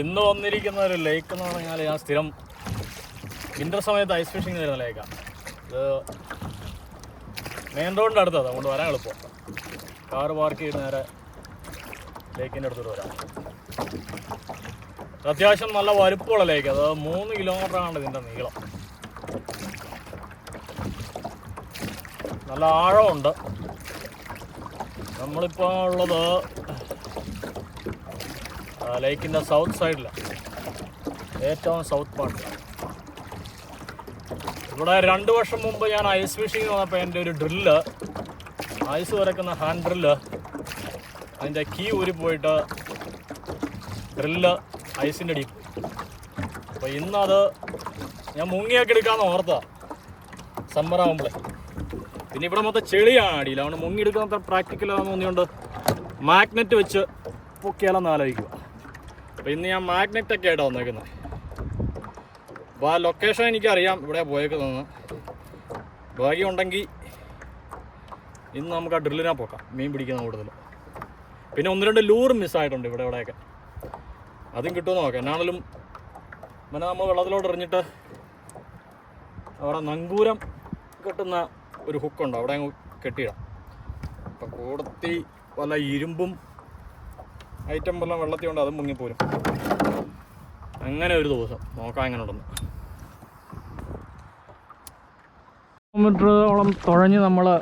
ഇന്ന് വന്നിരിക്കുന്ന ഒരു ലേക്ക് എന്ന് പറഞ്ഞാൽ ഞാൻ സ്ഥിരം വിന്റർ സമയത്ത് ഐസ് ഫിഷിംഗ് വരുന്ന ലേക്കാണ് ഇത് മെയിൻ റോഡിന്റെ അടുത്താണ് അതുകൊണ്ട് വരാൻ എളുപ്പം. കാർ പാർക്ക് ചെയ്ത് നേരെ ലേക്കിന്റെ അടുത്തോട്ട് വരാം. അത്യാവശ്യം നല്ല വലുപ്പമുള്ള ലേക്ക് അത് മൂന്ന് കിലോമീറ്റർ ആണ് ഇതിന്റെ നീളം. നല്ല ആഴമുണ്ട്. നമ്മളിപ്പോൾ ഉള്ളത് ലേക്കിന്റെ സൗത്ത് സൈഡിലാണ് ഏറ്റവും സൗത്ത് പാർട്ട് ഇവിടെ രണ്ട് വർഷം മുമ്പ് ഞാൻ ഐസ് ഫിഷിങ് വന്നപ്പോൾ എന്റെ ഒരു ഡ്രില്ല് ഐസ് വരക്കുന്ന ഹാൻഡ് ഡ്രില്ല് അതിന്റെ കീ ഊരി പോയിട്ട് ഡ്രില്ല് ഐസിന്റെ അടിയിൽ അപ്പോൾ ഇന്നത് ഞാൻ മുങ്ങിയൊക്കെ എടുക്കാമെന്ന് ഓർത്താ സമ്മർ ആകുമ്പോഴേ പിന്നെ ഇവിടെ മൊത്തം ചെളിയാണ് അടിയിൽ. അതുകൊണ്ട് മുങ്ങിയെടുക്കാൻ പ്രാക്ടിക്കലാണെന്ന് തോന്നിയുകൊണ്ട് മാഗ്നറ്റ് വെച്ച് പൊക്കിയാലെന്ന് ആലോചിക്കുക. അപ്പോൾ ഇന്ന് ഞാൻ മാഗ്നറ്റ് ഒക്കെ ആയിട്ടാണ് വന്നേക്കുന്നത്. അപ്പോൾ ആ ലൊക്കേഷൻ എനിക്കറിയാം. ഇവിടെ പോയേക്കുന്നതെന്ന് ഭാഗ്യം ഉണ്ടെങ്കിൽ ഇന്ന് നമുക്ക് ആ ഡ്രില്ലിനെ പോക്കാം. മീൻ പിടിക്കുന്ന കൂടുതൽ പിന്നെ ഒന്ന് രണ്ട് ലൂറും മിസ്സായിട്ടുണ്ട് ഇവിടെ ഇവിടെയൊക്കെ. അതും കിട്ടുമെന്ന് നോക്കാം. എന്നാണെങ്കിലും പിന്നെ നമ്മൾ വെള്ളത്തിലോട്ട് എറിഞ്ഞിട്ട് അവിടെ നങ്കൂരം കെട്ടുന്ന ഒരു ഹുക്കുണ്ട് അവിടെ അങ്ങ് കെട്ടിയിടാം. അപ്പം കൂടത്തി വല്ല ഇരുമ്പും ഐറ്റം വെള്ളം വെള്ളത്തിൽ കൊണ്ട് അതും മുങ്ങിപ്പോരും അങ്ങനെ ഒരു ദിവസം. നോക്കാം എങ്ങനെ ഉണ്ടെന്ന് കിലോമീറ്ററോളം തുഴഞ്ഞ് നമ്മൾ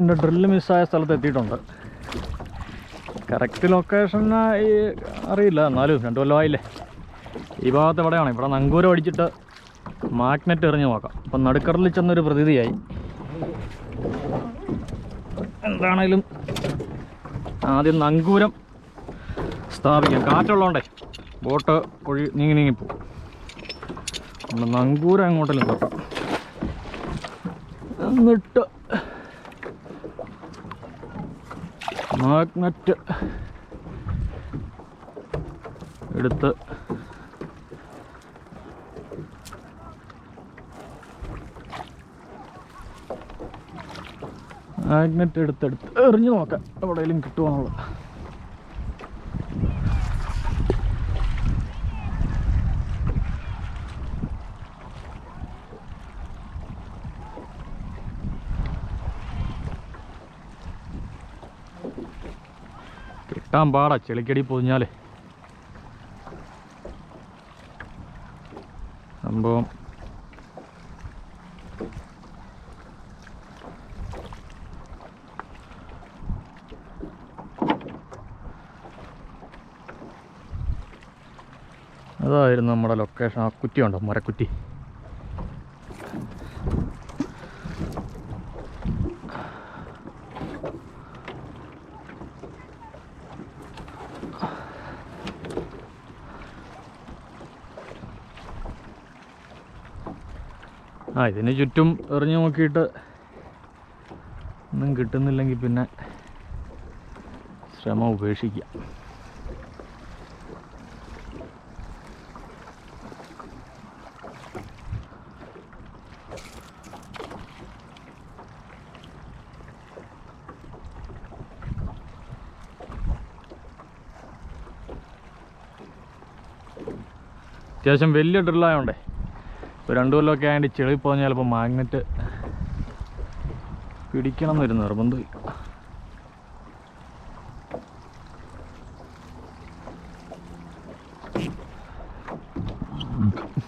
എന്റെ ഡ്രില്ല് മിസ്സായ സ്ഥലത്ത് എത്തിയിട്ടുണ്ട്. കറക്റ്റ് ലൊക്കേഷൻ ഈ അറിയില്ല. എന്നാലും രണ്ടു കൊല്ലമായില്ലേ. ഈ ഭാഗത്ത് എവിടെയാണ്? ഇവിടെ നങ്കൂരം അടിച്ചിട്ട് മാഗ്നറ്റ് എറിഞ്ഞ് നോക്കാം. അപ്പം നടുക്കടലിൽ ചെന്നൊരു പ്രതീതിയായി. എന്താണേലും ആദ്യം നങ്കൂരം സ്ഥാപിക്കാം. കാറ്റുള്ളതുകൊണ്ടേ ബോട്ട് ഒഴി നീങ്ങി നീങ്ങി പോകും. നമ്മൾ നങ്കൂരം എങ്ങോട്ടെങ്കിലും തൊട്ടാം എന്നിട്ട് മാഗ്നറ്റ് എടുത്ത് മാഗ്നറ്റ് എടുത്തെടുത്ത് എറിഞ്ഞു നോക്കാം എവിടെയെങ്കിലും കിട്ടുമോന്നുള്ളത് കിട്ടാൻ പാടാ ചെളിക്കടി പൊതിഞ്ഞാലേ. സംഭവം. അതായിരുന്നു നമ്മുടെ ലൊക്കേഷൻ ആ കുറ്റി ഉണ്ടോ മരക്കുറ്റി. ആ ഇതിന് ചുറ്റും എറിഞ്ഞു നോക്കിയിട്ട് ഒന്നും കിട്ടുന്നില്ലെങ്കിൽ പിന്നെ ശ്രമം ഉപേക്ഷിക്കുക അത്യാവശ്യം വലിയ ഡ്രില്ലായോണ്ടേ. ഇപ്പൊ രണ്ടു കൊല്ലമൊക്കെ ആയതുകൊണ്ട് ചെളി പോകാൻ ചിലപ്പോൾ മാഗ്നറ്റ് പിടിക്കണം എന്നൊരു നിർബന്ധമില്ല Thank